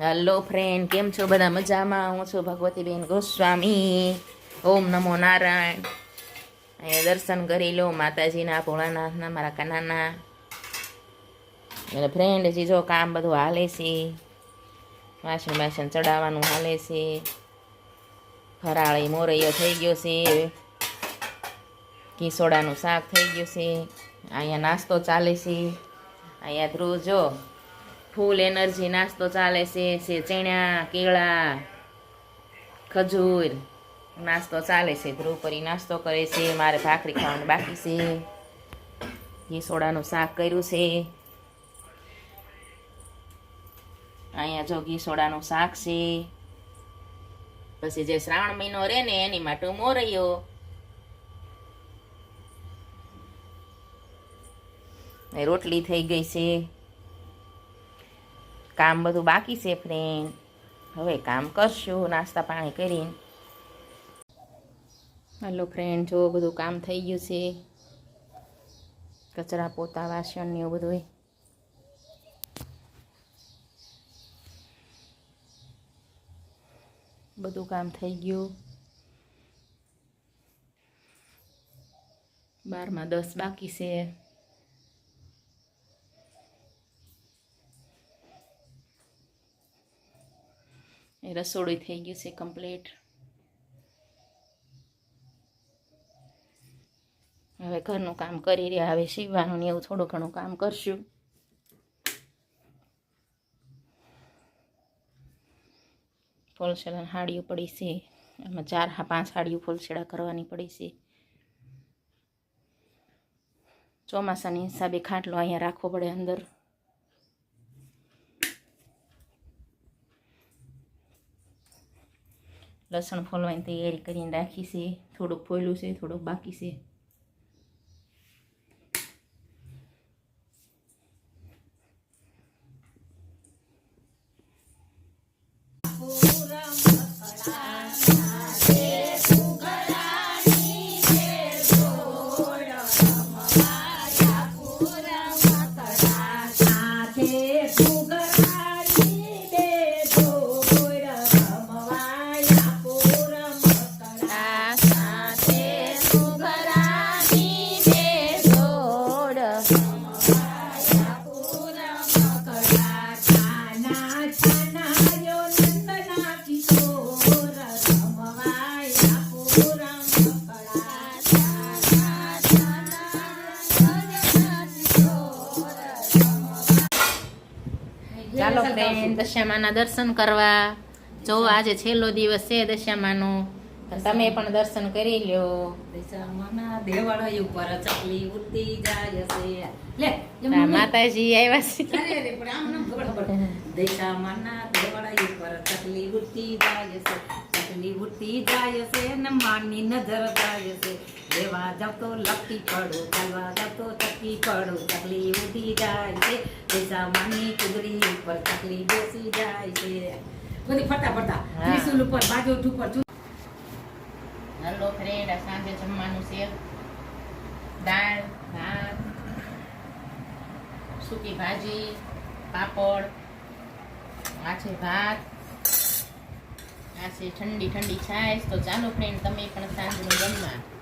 Hello friend કેમ છો? બધા મજામાં? હું છું ભગવતીબેન ગોસ્વામી. ઓમ નમો નારાયણ. અહીંયા દર્શન કરી લો, માતાજીના, ભોળાનાથના, મારા કાનાના. એટલે ફ્રેન્ડ હજી જો કામ બધું હાલે છે. વાસણ વાસણ ચડાવવાનું હાલે છે. ફરાળી મોરૈયો થઈ ગયો છે. કિસોડાનું શાક થઈ ગયું છે. અહીંયા નાસ્તો ચાલે છે. અહીંયા ધ્રુવ, જો. ફૂલ એનર્જી, નાસ્તો ચાલે છે છે ચણા, કેળા, ખજૂર, નાસ્તો ચાલે છે ધ્રુપરી નાસ્તો કરે છે, મારે ભાખરી ખાવાનું બાકી છે. ઘીસોડાનું શાક કર્યું છે. અહીંયા જો ઘીસોડાનું શાક છે. પછી જે શ્રાવણ મહિનો રહે ને, એની માટે મોરૈયો રહ્યો. રોટલી થઈ ગઈ છે. કામ બધું બાકી છે ફ્રેન્ડ હવે કામ કરશું, નાસ્તા પાણી કરીને. હાલો ફ્રેન્ડ જો બધું કામ થઈ ગયું છે. કચરા પોતા, વાસણ ને એવું બધું બધું કામ થઈ ગયું. બારમાં દસ બાકી છે. એ રસોડું થઈ ગયું છે કમ્પ્લીટ હવે ઘરનું કામ કરી રહ્યા હવે સીવવાનું ને એવું થોડું ઘણું કામ કરશું ફોલસેડા હાડીઓ પડી છે એમાં ચાર પાંચ હાડીઓ ફોલસેડા કરવાની પડી છે ચોમાસાની હિસાબે ખાટલો અહીંયા રાખવો પડે અંદર લસણ ફોલવાની તૈયારી કરીને રાખી છે થોડુંક ફોયલું છે થોડુંક બાકી છે સાથે ચાલો ફ્રેન્ડ દશામાના દર્શન કરવા. જો આજે છેલ્લો દિવસ છે દશામાનો તમે પણ દર્શન કરી લ્યો. દશામાના દેવાળા ઉપર ચકલી ઉડતી જાય છે. લે માતાજી આવ્યા છે. અરે રે પણ આમ નામ ખબર ખબર. દશામાના દેવાળા ઉપર ચકલી ઉડતી જાય છે. ઉડતી જાય છે ને માની નજર જાય છે. દેવા જાવ તો લપટી પડો ચાલવા જાવ તો ચકી પડો ચકલી ઉડી જાય છે. પૈસા માની કુદરી ઉપર ચકલી બેસી જાય છે. બધી ફરતા ફરતા ત્રિશુલ ઉપર બાજુ ઉપર હલો ફ્રેન્ડ આ સાંજે જમવાનું છે. દાળ ભાત સૂકી ભાજી પાપડ માછે ભાત. આ ઠંડી ઠંડી છાશ. તો ચાલો ફ્રેન્ડ તમે પણ સાંજનું જમવા.